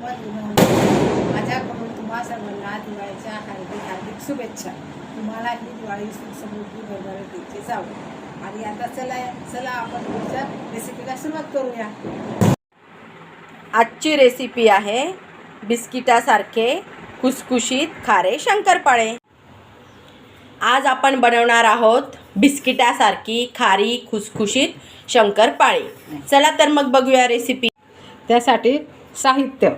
मोहम्मद इनाम माझ्याकडून तुम्हा सर्वांना दिवाळीच्या हार्दिक हार्दिक शुभेच्छा. तुम्हाला ही दिवाळी सुख समृद्धी भरभराटीची जावं. आणि आता चला चला आपण तुमच्या रेसिपीला सुरुवात करूया. आजची रेसिपी आहे बिस्किटासारखे खुसखुशीत खारे शंकरपाळे. आज आपण बनवणार आहोत बिस्किटासारखी खारी खुसखुशीत शंकरपाळे. चला तर मग बघूया रेसिपी त्यासाठी साहित्य.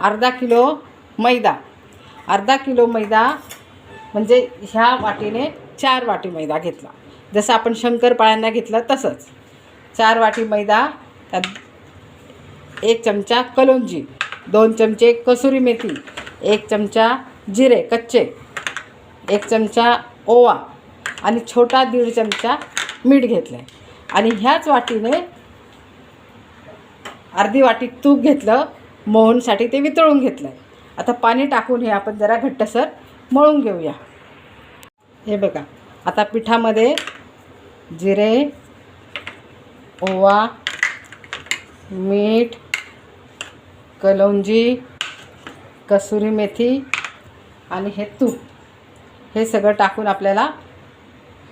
अर्धा किलो मैदा. अर्धा किलो मैदा म्हणजे ह्या वाटीने चार वाटी मैदा घेतला. जसं आपण शंकरपाळ्यांना घेतलं तसंच. चार वाटी मैदा त्यात एक चमचा कलोंजी दोन चमचे कसुरी मेथी एक चमचा जिरे कच्चे एक चमचा ओवा आणि छोटा दीड चमचा मीठ घेतलं आहे आणि ह्याच वाटीने अर्धी वाटी तूप घेतलं मोहनसाठी ते वितळून घेतलं आहे आता पाणी टाकून हे आपण जरा घट्टसर मळून घेऊया. हे बघा आता पिठामध्ये जिरे ओवा मीठ कलौंजी कसुरी मेथी आणि हे तूप. हे सगळं टाकून आपल्याला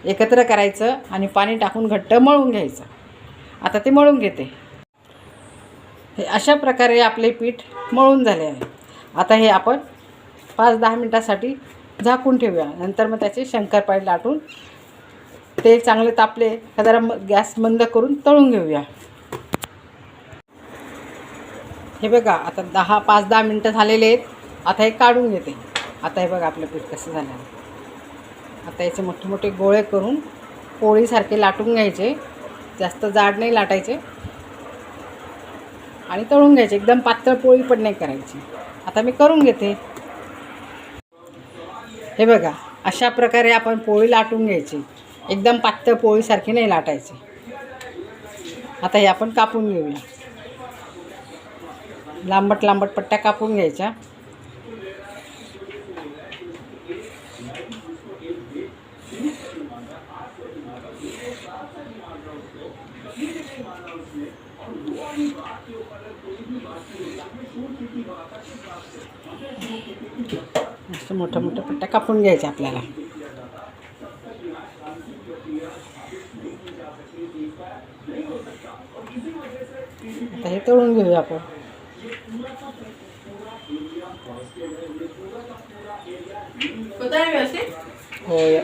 एकत्र करायचं आणि पाणी टाकून घट्ट मळून घ्यायचं. आता ते मळून घेते. हे अशा प्रकारे आपले पीठ मळून झाले आहे. आता हे आपण पाच दहा मिनटासाठी झाकून ठेवूया. नंतर मग त्याचे शंकरपाळी लाटून तेल चांगले तापले का जरा म गॅस बंद करून तळून घेऊया. हे बघा आता दहा पाच दहा मिनटं झालेले आहेत. आता हे काढून घेते. आता हे बघा आपलं पीठ कसं झालं आहे. आता याचे मोठे मोठे गोळे करून पोळीसारखे लाटून घ्यायचे. जास्त जाड नाही लाटायचे. आणि तळून घ्यायचे. एकदम पातळ पोळी पण नाही करायची. आता मी करून घेते. हे बघा अशा प्रकारे आपण पोळी लाटून घ्यायची. एकदम पातळ पोळीसारखी नाही लाटायची. आता हे आपण कापून घेऊया. लांबट लांबट पट्ट्या कापून घ्यायच्या. असं मोठ्या मोठ्या पट्ट्या कापून घ्यायच्या आपल्याला. आता हे तळून घेऊया आपण. होय.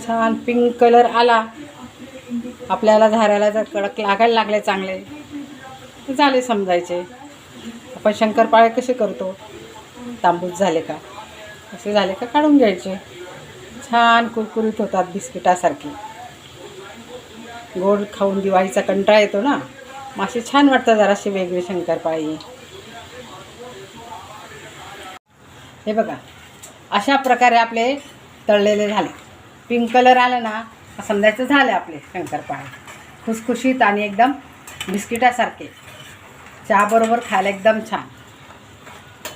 छान पिंक कलर आला. आपल्याला झाऱ्याला जर कडक लागायला लागले चांगले झाले समजायचे. आपण शंकरपाळे कसे करतो? तांबूस झाले का? असे झाले का काढून घ्यायचे. छान कुरकुरीत होतात बिस्किटासारखे गोड खाऊन दिवाळीचा कंटाळा येतो ना. मासे छान वाटतं जराशी वेगळी शंकरपाळी. हे बघा अशा प्रकारे आपले तळलेले झाले. पिंक कलर आला ना समजायचं झाले आपले शंकरपाळे. खुसखुशीत आणि एकदम बिस्किटासारखे. चहाबरोबर खायला एकदम छान.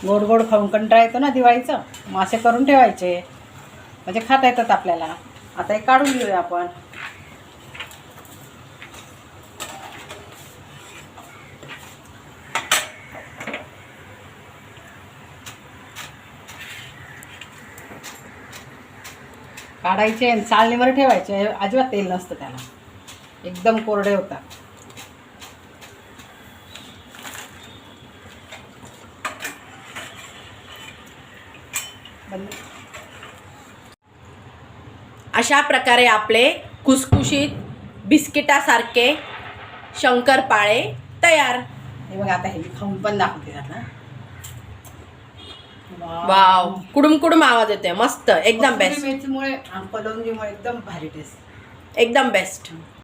गोड गोड खाऊन कंटाळा येतो ना दिवाळीचं? मग असे करून ठेवायचे. म्हणजे खाता येतात आपल्याला. आता हे काढून घेऊया आपण. काढायचे आणि चाळणीवर ठेवायचे. अजिबात तेल नसतं त्याला. एकदम कोरडे होतात. अशा प्रकारे आपले खुसखुशीत बिस्किटासारखे शंकरपाळे तयार. हे बघा आता हे खाऊन पण दाखवते आता वाव. कुडुम कुडुम आवाज येतोय. मस्त. एकदम बेस्ट मेथीमुळे एकदम भारी टेस्ट एकदम बेस्ट